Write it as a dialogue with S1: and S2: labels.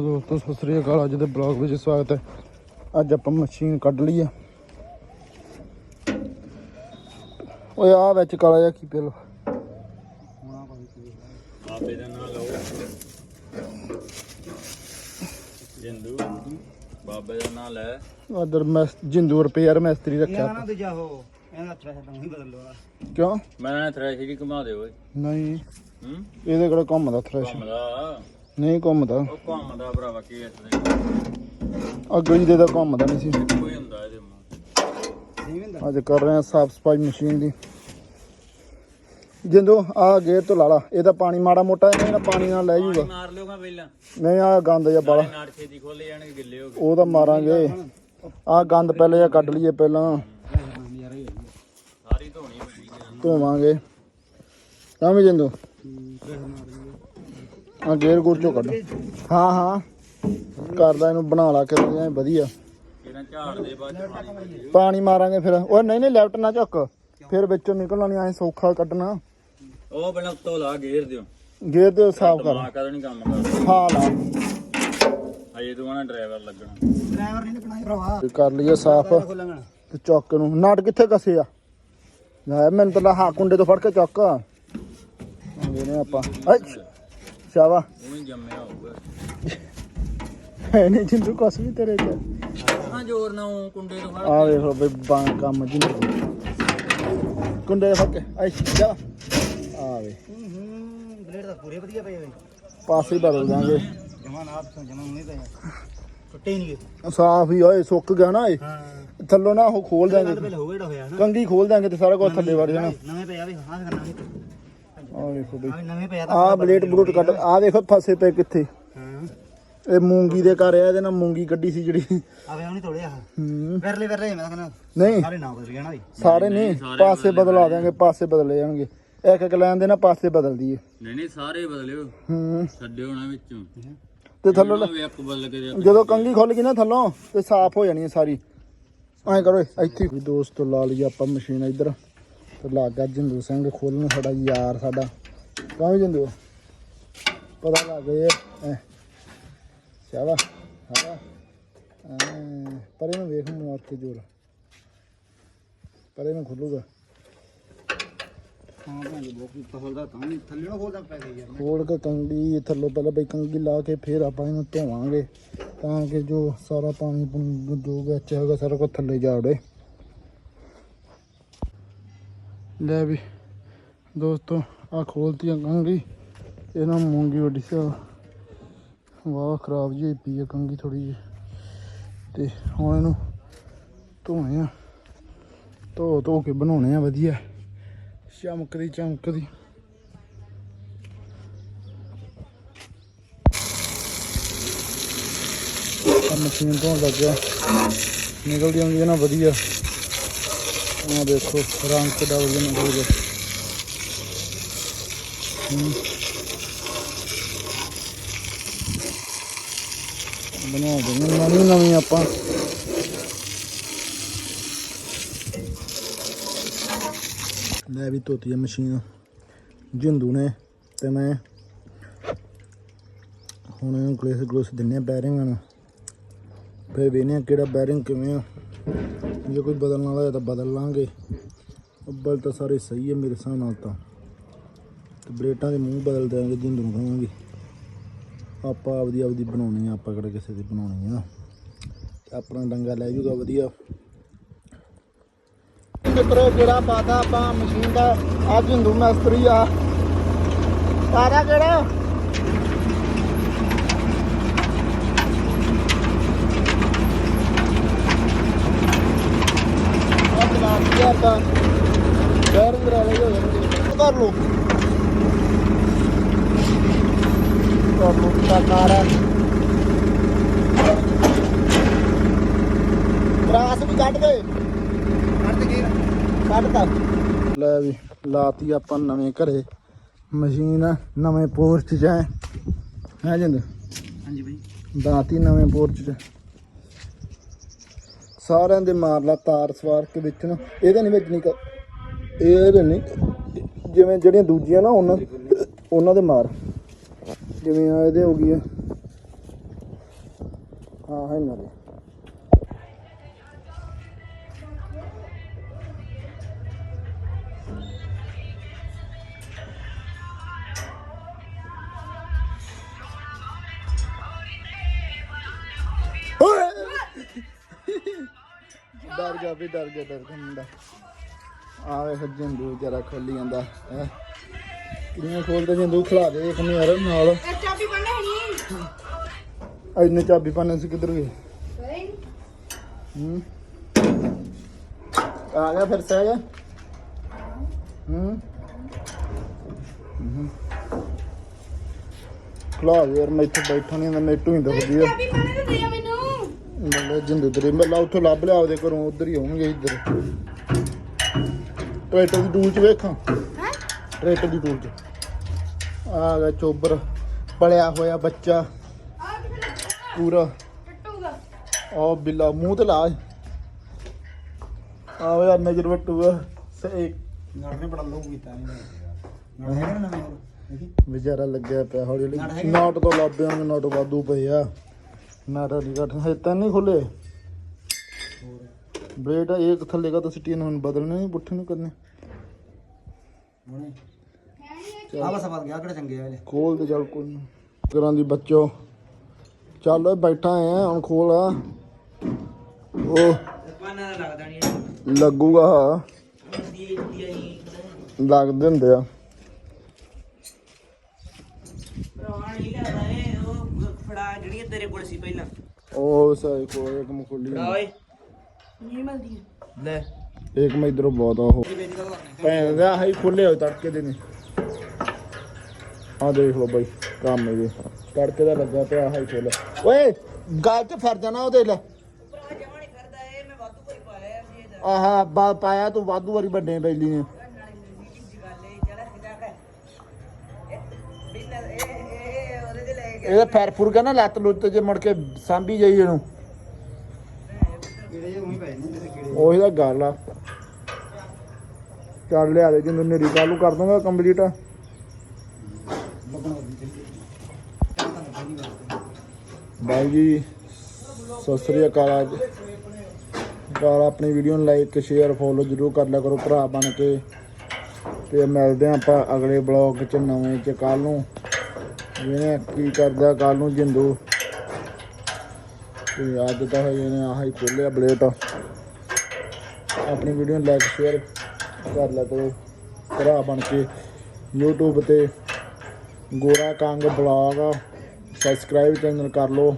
S1: ਦੋਸਤੋ ਸਤਿ ਸ੍ਰੀ ਅਕਾਲ। ਅੱਜ ਦੇ ਬਲੌਗ ਵਿੱਚ ਸਵਾਗਤ ਹੈ। ਅੱਜ ਆਪਾਂ ਮਸ਼ੀਨ ਕੱਢ ਲਈ ਆ। ਓਏ ਆ ਵਿੱਚ ਕਾਲਾ ਜਿਹਾ ਕੀ ਪਿਲ
S2: ਆਪੇ ਦਾ ਨਾਂ ਲਓ ਜਿੰਦੂ ਬਾਬੇ ਦਾ ਨਾਂ ਲੈ
S1: ਉਧਰ ਮੈਂ ਜਿੰਦੂ ਰੁਪਿਆ ਮਿਸਤਰੀ ਰੱਖਿਆ
S3: ਨਾ ਦੂਜਾ ਹੋ। ਇਹਨਾਂ ਅੱਛਾ ਤਾਂ ਹੀ ਬਦਲ ਲੋ
S1: ਕਿਉਂ?
S2: ਮੈਂ ਥ੍ਰੈਸ਼ ਹੀ ਘੁਮਾ ਦੇ ਓਏ।
S1: ਨਹੀਂ।
S2: ਹੂੰ?
S1: ਇਹਦੇ ਕੋਲ ਘੁੰਮਦਾ ਥ੍ਰੈਸ਼
S2: ਘੁੰਮਦਾ
S1: ਨਹੀਂ ਘੁੰਮਦਾ
S2: ਉਹ ਘੁੰਮਦਾ ਭਰਾਵਾ ਕੀ ਇਸ ਦੇ
S1: ਅੱਗੇ ਜਿਹਦੇ ਦਾ ਘੁੰਮਦਾ ਨਹੀਂ ਸੀ।
S2: ਕੋਈ ਹੁੰਦਾ ਇਹਦੇ ਮੂੰਹ
S3: ਨਹੀਂ ਹੁੰਦਾ।
S1: ਅੱਜ ਕਰ ਰਹੇ ਆ ਸਾਫ਼ ਸਫ਼ਾਈ ਮਸ਼ੀਨ ਦੀ। ਜਿੰਦੂ ਆ ਗੇਟ ਤੋਂ ਲਾ ਲਾ। ਇਹ ਤਾਂ ਪਾਣੀ ਮਾੜਾ ਮੋਟਾ ਇਹਨੇ ਨਾ ਪਾਣੀ ਨਾਲ ਲੈ ਜੂਗਾ।
S2: ਮਾਰ ਲਿਓਗਾ ਪਹਿਲਾਂ।
S1: ਨਹੀਂ ਆ ਗੰਦ ਜਿਹਾ ਬਾਲਾ
S2: ਨਾਲੇ ਨਾੜ ਛੇਤੀ ਖੋਲੇ ਜਾਣਗੇ ਗਿੱਲੇ ਹੋ ਗਏ।
S1: ਉਹ ਤਾਂ ਮਾਰਾਂਗੇ। ਆ ਗੰਦ ਪਹਿਲੇ ਜਾਂ ਕੱਢ ਲਈਏ ਪਹਿਲਾਂ।
S2: ਸਾਰੀ ਧੋਣੀ ਪੈਣੀ ਹੈ।
S1: ਧੋਵਾਂਗੇ। ਤਾਂ ਵੀ ਜਿੰਦੂ। ਆ ਗੇਰ ਗੁਰ ਚੋਂ ਕੱਢ। ਹਾਂ ਹਾਂ। ਕਰਦਾ ਇਹਨੂੰ ਬਣਾ ਲਾ ਕੇ ਐਂ ਵਧੀਆ।
S2: ਇਹਨਾਂ ਝਾੜ ਦੇ ਬਾਅਦ ਚ ਪਾਣੀ ਦਿਓ।
S1: ਮਾਰਾਂਗੇ ਫਿਰ। ਓਏ ਨਹੀਂ ਨਹੀਂ ਲੈਫਟ ਨਾ ਝੁੱਕ। ਫਿਰ ਵਿੱਚੋਂ ਨਿਕਲਣਾ ਨਹੀਂ ਐ ਸੌਖਾ ਕੱਢਣਾ।
S2: ਉਹ ਪਹਿਲਾਂ ਉੱਤੋਂ ਲਾ ਗੇਰ ਦਿਓ।
S1: ਗੇਰ ਤੇ ਸਾਫ਼ ਕਰ।
S2: ਦਿਮਾਗ ਕਦੋਂ ਨਹੀਂ ਕੰਮ ਕਰਦਾ।
S1: ਹਾਂ ਲਾ।
S2: ਹਜੇ ਤੂੰ ਆਣਾ ਡਰਾਈਵਰ ਲੱਗਣਾ।
S3: ਡਰਾਈਵਰ ਨਹੀਂ ਬਣਾਈ ਭਰਾਵਾ।
S1: ਤੇ ਕਰ ਲਈਏ ਸਾਫ਼। ਤੇ ਚੱਕ ਨੂੰ ਨਾਟ ਕਿੱਥੇ ਕਸੇ ਆ? ਲੈ ਮੈਨੂੰ ਤਾਂ ਹਾ ਕੁੰਡੇ ਤੋਂ ਫੜ ਕੇ ਚੱਕ। ਆਂਦੇ ਨੇ ਆਪਾਂ। ਅੱਛ ਸ਼ਾਵਾ।
S2: ਉਹ ਜੰਮਿਆ ਹੋਊਗਾ।
S1: ਨਹੀਂ ਜਿੰਦੂ ਕੁਛ ਵੀ ਤੇਰੇ ਚ।
S2: ਹਾਂ ਜੋਰ ਨਾ ਉਹ ਕੁੰਡੇ ਤੋਂ ਫੜ
S1: ਆ ਵੇਖੋ ਬਈ ਬਾਂ ਕੰਮ ਜਿੰਦੂ ਕੁੰਡੇ ਦੇ ਫੜ ਕੇ ਅੱਛ ਜਾ। ਆ ਵੇ।
S3: ਹੂੰ ਹੂੰ ਬਲੇਡ ਤਾਂ ਪੂਰੇ ਵਧੀਆ ਪਏ ਹੋਏ।
S1: ਪਾਸੇ ਹੀ ਬਦਲ ਦਾਂਗੇ।
S3: ਜਮਾ ਨਾ ਤੋਂ ਜਮਾ ਨਹੀਂ ਪਏ ਟੁੱਟੇ ਨਹੀਂ ਗਏ
S1: ਸਾਫ਼ ਹੀ ਓਏ ਸੁੱਕ ਗਿਆ ਨਾ ਇਹ
S3: ਹਾਂ।
S1: ਥੱਲੋਂ ਨਾ ਉਹ ਖੋਲ ਦਾਂਗੇ ਕੰਗੀ ਖੋਲ ਦਾਂਗੇ ਤੇ ਸਾਰਾ ਕੁਝ ਥੱਲੇ ਵੜ ਜਾਣਾ।
S3: ਨਵੇਂ ਪਿਆ ਵੀ ਹਾਂ ਕਰਨਾ
S1: ਆ ਵੇਖੋ ਬਈ।
S3: ਆ ਨਵੇਂ ਪਿਆ
S1: ਆ ਬਲੇਟ ਬਲੂਟ ਕੱਢ ਆ ਵੇਖੋ ਫਸੇ ਪਏ ਕਿੱਥੇ।
S3: ਹਾਂ।
S1: ਇਹ ਮੂੰਗੀ ਦੇ ਘਰ ਆ ਇਹਦੇ ਨਾਲ ਮੂੰਗੀ ਕੱਢੀ ਸੀ ਜਿਹੜੀ।
S3: ਆ ਵੇ ਉਹਨੇ ਤੋੜਿਆ
S1: ਹੂੰ।
S3: ਵਰਲੇ ਵਰਲੇ ਮੈਂ ਕਹਿੰਦਾ
S1: ਨਹੀਂ।
S3: ਸਾਰੇ ਨਾ ਬਦਲ ਗਿਆ ਨਾ ਵੀ
S1: ਸਾਰੇ ਨਹੀਂ ਪਾਸੇ ਬਦਲਾ ਦਿਆਂਗੇ ਪਾਸੇ ਬਦਲੇ ਜਾਣਗੇ। ਇੱਕ ਇੱਕ ਲਾਈਨ ਦੇ ਨਾ ਪਾਸੇ ਬਦਲ ਦਈਏ।
S2: ਨਹੀਂ ਨਹੀਂ ਸਾਰੇ ਬਦਲਿਓ।
S1: ਹੂੰ।
S2: ਛੱਡਿਓ ਨਾ ਵਿੱਚੋਂ।
S1: ਤੇ ਥੱਲੋਂ ਜਦੋਂ ਕੰਗੀ ਖੁੱਲ ਗਈ ਨਾ ਥੱਲੋਂ ਤੇ ਸਾਫ਼ ਹੋ ਜਾਣੀ ਹੈ ਸਾਰੀ। ਐਂ ਕਰੋ ਇੱਥੇ ਵੀ ਦੋਸਤੋ ਲਾ ਲਈ ਆਪਾਂ ਮਸ਼ੀਨ ਇੱਧਰ। ਤੇ ਲੱਗ ਜਿੰਦੂ ਸਿੰਘ ਖੋਲਣ ਸਾਡਾ ਯਾਰ ਸਾਡਾ। ਕਾਹ ਜਿੰਦੂ? ਪਤਾ ਲੱਗ ਗਿਆ ਐ। ਸ਼ਾਬਾ ਹਾਂ ਪਰ ਇਹਨੂੰ ਵੇਖ ਮਾਰ ਕੇ ਜੋਰ ਪਰ ਇਹਨੂੰ ਖੁੱਲੂਗਾ।
S3: ਹਾਂ ਭਾਂ ਜੀ ਬਹੁਤ ਪਸੰਦਾ ਤਾਂ ਵੀ ਥੱਲੇ ਨੂੰ ਖੋਲਦਾ ਪੈ ਗਿਆ ਯਾਰ।
S1: ਖੋਲ ਕੇ ਕੰਗੀ ਥੱਲੋਂ ਪਹਿਲਾਂ ਬਈ ਕੰਗੀ ਲਾ ਕੇ ਫਿਰ ਆਪਾਂ ਇਹਨੂੰ ਧੋਵਾਂਗੇ। ਤਾਂ ਕਿ ਜੋ ਸਾਰਾ ਪਾਣੀ ਪੂਣੀ ਜੋ ਵਿੱਚ ਹੈਗਾ ਸਾਰਾ ਕੁਝ ਥੱਲੇ ਜਾ ਉੜੇ ਲੈ ਵੀ ਦੋਸਤੋ ਆ ਖੋਲਤੀਆਂ ਕੰਗੀ ਇਹਨਾਂ ਮੂੰਗੀ ਵੱਡੀ ਸੀ ਵਾਹ, ਖਰਾਬ ਜਿਹੀ ਹੋਈ ਪਈ ਆ ਕੰਗੀ ਥੋੜੀ ਜਿਹੀ। ਤੇ ਹੁਣ ਇਹਨੂੰ ਧੋਣੇ ਆ। ਧੋ ਧੋ ਕੇ ਬਣਾਉਣੇ ਆ, ਵਧੀਆ। ਚਮਕਦੀ ਚਮਕਦੀ। ਮਸ਼ੀਨ ਤੋਂ ਲੱਗਿਆ। ਨਿਕਲਦੀ ਆਉਂਦੀ ਹੈ ਨਾ, ਵਧੀਆ। ਆ ਦੇਖੋ, ਰੰਗ ਕਿੱਡਾ ਵਧੀਆ ਨਿਕਲ ਗਿਆ। ਬਣਾ ਦਿੰਦੇ ਨਵੀਂ ਨਵੀਂ ਆਪਾਂ। ਲੈ ਵੀ ਧੋਤੀ ਹੈ ਮਸ਼ੀਨ। ਜਿੰਦੂ ਨੇ ਤੇ ਮੈਂ ਹੁਣ ਇਹਨੂੰ ਗਲੇਸ ਗਲੂਸ ਦਿੰਨੇ ਆ ਬੈਰਿੰਗਾਂ ਨੂੰ। ਫਿਰ ਵੇਖਨੇ ਆ ਕਿਹੜਾ ਬੈਰਿੰਗ ਕਿਵੇਂ ਆ। ਜੇ ਕੋਈ ਬਦਲਣ ਵਾਲਾ ਹੈ ਤਾਂ ਬਦਲ ਲਾਂਗੇ। ਅੱਬਲ ਤਾਂ ਸਾਰੇ ਸਹੀ ਹੈ ਮੇਰੇ ਹਿਸਾਬ ਨਾਲ ਤਾਂ। ਤੇ ਬਲੇਟਾਂ ਦੇ ਮੂੰਹ ਬਦਲ ਦਿਆਂਗੇ ਜਿੰਦੂ ਨੂੰ ਕਹਾਂਗੇ। ਆਪਾਂ ਆਪਦੀ ਆਪਦੀ ਬਣਾਉਣੀ ਆ, ਆਪਾਂ ਕਿਹੜਾ ਕਿਸੇ ਦੀ ਬਣਾਉਣੀ ਆ। ਤੇ ਆਪਣਾ ਡੰਗਾ ਲੈ ਜੂਗਾ, ਵਧੀਆ। ਮਿੱਤਰੋ ਕਿਹੜਾ ਪਾਤਾ ਆਪਾਂ ਮਸ਼ੀਨ ਦਾ ਆ ਜਿੰਦੂ ਮਿਸਤਰੀ ਆ। ਪਾਦਾ ਕਿਹੜਾ ਆ ਬਣਾ ਦਿਆ ਤਾਂ ਬੈਰ ਕਰਾ ਲਈ ਹੋ ਜਾਣਗੇ ਕਰ ਲੋ ਕਰ ਲੋ ਤਾਂ ਕਾਰਾ ਰਾਸ ਵੀ ਕੱਢ ਗਏ
S3: ਕੱਢ ਕੇ
S1: ਕੱਢਤਾ ਲੈ ਵੀ ਲਾਤੀ ਆਪਾਂ ਨਵੇਂ ਘਰੇ। ਮਸ਼ੀਨ ਨਵੇਂ ਪੋਰਚ ਚ ਹੈ ਹੈ ਜਿੰਦ?
S3: ਹਾਂਜੀ ਬਈ।
S1: ਦਾਤੀ ਨਵੇਂ ਪੋਰਚ ਚ। ਸਾਰਿਆਂ ਦੇ ਮਾਰ ਲਾ, ਤਾਰ ਸਵਾਰ ਕੇ ਵਿੱਚ ਨੂੰ ਇਹਦੇ ਨਹੀਂ ਵਿੱਚ ਨਹੀਂ ਕ- ਇਹਦੇ ਨਹੀਂ। ਜਿਵੇਂ ਜਿਹੜੀਆਂ ਦੂਜੀਆਂ ਨਾ, ਉਹਨਾਂ ਉਹਨਾਂ ਦੇ ਮਾਰ। ਜਿਵੇਂ ਆ, ਇਹਦੇ ਹੋ ਗਈ ਆ। ਹਾਂ ਹੈ ਮੇਰੇ ਡਰ ਗਿਆ ਵੀ ਡਰ ਗਿਆ ਡਰ ਗਿਆ ਮੁੰਡਾ। ਆਵੇ ਸੱਜਣ ਦੂ ਜਰਾ ਖੋਲੀ ਜਾਂਦਾ ਹੈ। ਕਿੰਨੇ ਖੋਲਦੇ ਜਿੰਦੂ ਖਿਲਾ ਦੇ ਇੱਕ ਨੂੰ ਯਾਰ ਨਾਲ।
S4: ਚਾਬੀ ਬੰਨੇ ਨਹੀਂ
S1: ਇੰਨੇ ਚਾਬੀ ਪਾਣੇ ਸੀ ਕਿੱਧਰ ਗਏ? ਹੂੰ। ਆ ਗਿਆ ਫਿਰ ਸਹਿ ਗਿਆ। ਹੂੰ। ਹੂੰ। ਖਲਾ ਯਾਰ ਮੈਂ ਇੱਥੇ ਬੈਠਾ ਨਹੀਂ ਹੁੰਦਾ ਨੇਟੂ ਹੀ ਦੱਸਦੀ ਆ।
S4: ਚਾਬੀ ਬੰਨੇ ਤੇ ਦੇ ਮੈਨੂੰ।
S1: ਮੱਲੇ ਜਿੰਦੂ ਤੇਰੇ ਮੱਲਾ ਉੱਥੋਂ ਲੱਭ ਲਿਆ ਉਹਦੇ ਘਰੋਂ ਉਧਰ ਹੀ ਹੋਣਗੇ ਇੱਧਰ। ਟਰੈਕਟਰ ਦੀ ਟੂਲ ਚ ਵੇਖਾਂ?
S4: ਹੈ?
S1: ਟਰੈਕਟਰ ਦੀ ਟੂਲ ਚ। ਆ ਗਿਆ ਚੋਬਰ ਪਲਿਆ ਹੋਇਆ ਬੱਚਾ। ਪੂਰਾ।
S4: ਟੱਟੂਗਾ
S1: ਆ ਬਿੱਲਾ ਮੂੰਹ ਤੇ ਲਾ। ਆ ਵੇ ਨਜ਼ਰ ਵਟੂਆ ਸੇ
S3: ਨੜ ਨੇ ਬੜਾ ਲੋਕ ਕੀਤਾ ਨਹੀਂ
S1: ਵਿਚਾਰਾ ਲੱਗਿਆ ਪਿਆ ਹੌਲੀ ਹੌਲੀ? ਨਾਟ ਤੋਂ ਲੱਭਿਆਂਗੇ ਨਾਟ ਵਾਧੂ ਪਏ ਆ ਨਾਟ ਨਹੀਂ ਘਟ ਹੈ ਤਾਂ ਨਹੀਂ ਖੁੱਲੇ ਬ੍ਰੇਡ ਇੱਕ ਥੱਲੇ ਕਾ ਤਾਂ ਸਿੱਟੀ ਨੂੰ ਹੁਣ ਬਦਲਣੇ ਨਹੀਂ ਪੁੱਠੇ ਨੂੰ ਕਰਨੇ
S3: ਹੁਣੇ।
S4: ਹੈ ਨਹੀਂ
S3: ਆ ਬਸ ਬਾਤ ਗਿਆ ਕਿਹੜਾ ਚੰਗੇ ਆ ਇਹਦੇ।
S1: ਖੋਲ ਦੇ ਚੱਲ ਕੋਈ ਨਾ। ਕਰਾਂ ਦੀ ਬੱਚੋ। ਚੱਲ ਓਏ ਬੈਠਾ ਆ ਹੁਣ ਖੋਲ ਆ। ਉਹ
S3: ਪਾਣਾ ਲੱਗਦਾ ਨਹੀਂ
S1: ਲੱਗੂਗਾ ਲੱਗਦੇ ਹੁੰਦੇ ਆ
S5: ਨਹੀਂ ਲੱਗਦਾ ਏ ਉਹ ਫੜਾ ਜਿਹੜੀਆਂ ਤੇਰੇ ਕੋਲ ਸੀ ਪਹਿਲਾਂ।
S1: ਉਹ ਸਾਈ ਕੋਲ ਇੱਕ ਮਖੋਲੀ
S5: ਫੜਾ ਓਏ।
S4: ਨਹੀਂ ਮਿਲਦੀ
S5: ਲੈ।
S1: ਇੱਕ ਮੈਂ ਇਧਰੋਂ ਬਹੁਤ ਆ ਉਹ। ਭੈਣ ਦਾ ਆਹੀ ਖੁੱਲੇ ਹੋਏ ਤੜਕੇ ਦੇ ਨੇ। ਆ ਦੇਖ ਲਓ ਬਾਈ ਕੰਮ ਇਹਦੇ ਤੜਕੇ ਦਾ ਲੱਗਾ ਪਿਆ ਆਹੀ ਖੁੱਲ ਓਏ ਗਾਲ ਤੇ ਫਰ ਜਾਣਾ ਲੈ।
S5: ਪਾਇਆ ਸੀ ਇਹਦਾ।
S1: ਆਹਾ ਬਾ ਪਾਇਆ ਤੂੰ ਵਾਧੂ ਵਾਰੀ ਵੱਡੇ ਬੈਲੀ ਨੇ। ਇਹਦਾ ਫੈਰ ਫੁਰ ਕੇ ਨਾ ਲੱਤ ਲੁੱਤ ਜੇ ਮੁੜ ਕੇ ਸਾਂਭੀ ਜਾਈ ਇਹਨੂੰ।
S3: ਕਿਹੜੇ ਉਹੀ ਪੈ ਜਾਂਦੇ ਜਿਹੜੇ ਕਿਹੜੇ
S1: ਉਹੀ ਤਾਂ ਗੱਲ ਆ। ਚੱਲ ਲਿਆ ਦੇ ਜਿੰਨੂੰ ਨੇਰੀ ਕਾਲੂ ਕਰ ਦੂੰਗਾ ਕੰਪਲੀਟ ਬਾਈ ਜੀ ਸਤਿ ਸ੍ਰੀ ਅਕਾਲ। ਅੱਜ ਗਾਲ ਆਪਣੀ ਵੀਡੀਓ ਨੂੰ ਲਾਈਕ ਸ਼ੇਅਰ ਫੋਲੋ ਜਰੂਰ ਕਰ ਲਿਆ ਕਰੋ ਭਰਾ ਬਣ ਕੇ। ਤੇ ਮਿਲਦੇ ਹਾਂ ਆਪਾਂ ਅਗਲੇ ਬਲੌਗ ਚ ਨਵੇਂ ਚ ਕੱਲ ਨੂੰ। ਜਿਹਨੇ ਕੀ ਕਰਦਾ ਕੱਲ ਨੂੰ ਜਿੰਦੂ? ਤੇ ਅੱਜ ਤਾਂ ਹੋਏ ਨੇ ਆਹ ਹੀ ਖੋਲਿਆ ਬਲੇਟ। ਆਪਣੀ ਵੀਡੀਓ ਨੂੰ ਲਾਈਕ ਸ਼ੇਅਰ ਕਰ ਲਿਆ ਕਰੋ। ਭਰਾ ਬਣ ਕੇ। YouTube ਤੇ Gora Kang blog. Subscribe channel ਕਰ ਲਓ।